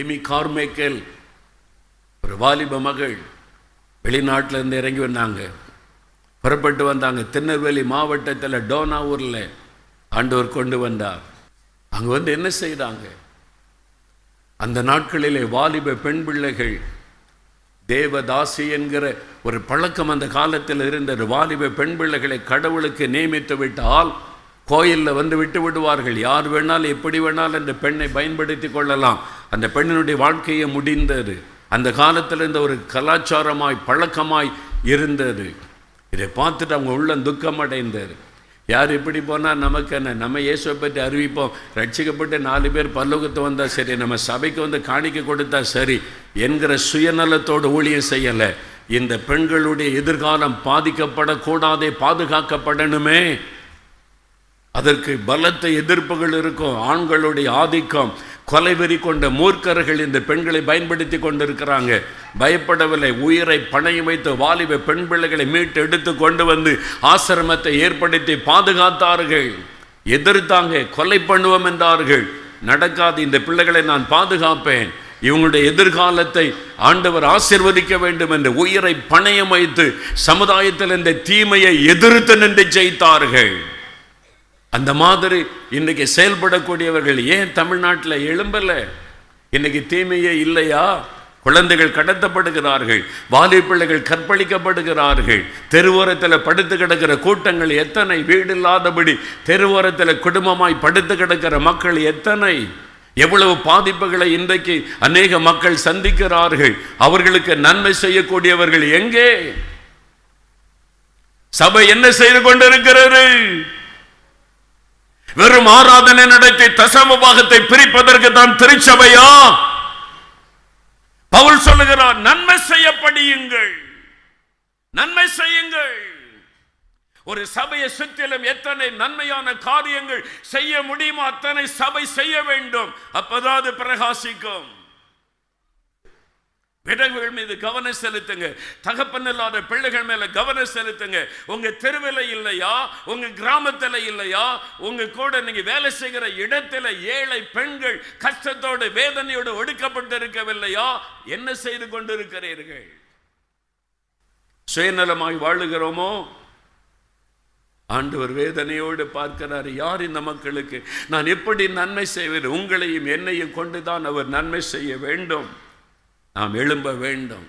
Amy Carmichael ஒரு வாலிப மகள் வெளிநாட்டிலேருந்து இறங்கி வந்தாங்க. புறப்பட்டு வந்தாங்க. திருநெல்வேலி மாவட்டத்தில் டோனாவூரில் ஆண்டவர் கொண்டு வந்தார். அங்கே வந்து என்ன செய்கிறாங்க அந்த நாட்களிலே வாலிப பெண் பிள்ளைகள் தேவதாசி என்கிற ஒரு பழக்கம் அந்த காலத்தில் இருந்த வாலிப பெண் பிள்ளைகளை கடவுளுக்கு நியமித்து விட்டால் கோயிலில் வந்து விட்டு விடுவார்கள். யார் வேணாலும் எப்படி வேணாலும் இந்த பெண்ணை பயன்படுத்தி கொள்ளலாம். அந்த பெண்ணினுடைய வாழ்க்கையை முடிந்தது. அந்த காலத்தில் இருந்த ஒரு கலாச்சாரமாய் பழக்கமாய் இருந்தது. இதை பார்த்துட்டு அவங்க உள்ள துக்கம் அடைந்தது யார் இப்படி போனால் நமக்கு என்ன? நம்ம இயேசுவை பற்றி அறிவிப்போம். ரட்சிக்கப்பட்டு நாலு பேர் பல்லோகத்து வந்தால் சரி நம்ம சபைக்கு வந்து காணிக்க கொடுத்தா சரி என்கிற சுயநலத்தோடு ஊழியம் செய்யலை. இந்த பெண்களுடைய எதிர்காலம் பாதிக்கப்படக்கூடாதே பாதுகாக்கப்படணுமே. அதற்கு பலத்த எதிர்ப்புகள் இருக்கும். ஆண்களுடைய ஆதிக்கம் கொலைவெறி கொண்ட மூர்க்கர்கள் இந்த பெண்களை பயன்படுத்தி கொண்டிருக்கிறாங்க. பயப்படவில்லை. உயிரை பணையம் வைத்து வாலிப பெண் பிள்ளைகளை மீட்டு எடுத்து கொண்டு வந்து ஆசிரமத்தை ஏற்படுத்தி பாதுகாத்தார்கள். எதிர்த்தாங்க. கொலை பண்ணுவோம் என்றார்கள். நடக்காது. இந்த பிள்ளைகளை நான் பாதுகாப்பேன். இவங்களுடைய எதிர்காலத்தை ஆண்டவர் ஆசிர்வதிக்க வேண்டும் என்று உயிரை பணையம் வைத்து சமுதாயத்தில் இந்த தீமையை எதிர்த்து நின்று ஜெயித்தார்கள். அந்த மாதிரி இன்றைக்கி செயல்படக்கூடியவர்கள் ஏன் தமிழ்நாட்டில் எழும்பல? இன்றைக்கி தீமையே இல்லையா? குழந்தைகள் கடத்தப்படுகிறார்கள் வாலி பிள்ளைகள் கற்பழிக்கப்படுகிறார்கள் தெருவோரத்தில் படுத்து கிடக்கிற கூட்டங்கள் எத்தனை? வீடு இல்லாதபடி தெருவோரத்தில் குடும்பமாய் படுத்து கிடக்கிற மக்கள் எத்தனை? எவ்வளவு பாதிப்புகளை இன்றைக்கு அநேக மக்கள் சந்திக்கிறார்கள். அவர்களுக்கு நன்மை செய்யக்கூடியவர்கள் எங்கே? சபை என்ன செய்து கொண்டிருக்கிறது? வெறும் ஆராதனை நடத்தி தசம பாகத்தை பிரிப்பதற்கு தான் திருச்சபையா? பவுல் சொல்லுகிறார் நன்மை செய்யப்படியுங்கள். நன்மை செய்யுங்கள். ஒரு சபையை சுற்றிலும் எத்தனை நன்மையான காரியங்கள் செய்ய முடியுமோ அத்தனை சபை செய்ய வேண்டும். அப்பதான் அது பிரகாசிக்கும். பிறகுகள் மீது கவனம் செலுத்துங்க. தகப்பன் இல்லாத பிள்ளைகள் மேல கவனம் செலுத்துங்க. உங்க தெருவில் இல்லையா? உங்க கிராமத்தில் இல்லையா? உங்க கூட நீங்க வேலை செய்கிற இடத்துல ஏழை பெண்கள் கஷ்டத்தோடு வேதனையோடு ஒடுக்கப்பட்டு இருக்கவில்லையா என்ன செய்து கொண்டிருக்கிறீர்கள்? சுயநலமாய் வாழுகிறோமோ? ஆண்டவர் வேதனையோடு பார்க்கிறார் யார் இந்த மக்களுக்கு? நான் எப்படி நன்மை செய்வது? உங்களையும் என்னையும் கொண்டுதான் அவர் நன்மை செய்ய வேண்டும். நாம் எழும்ப வேண்டும்.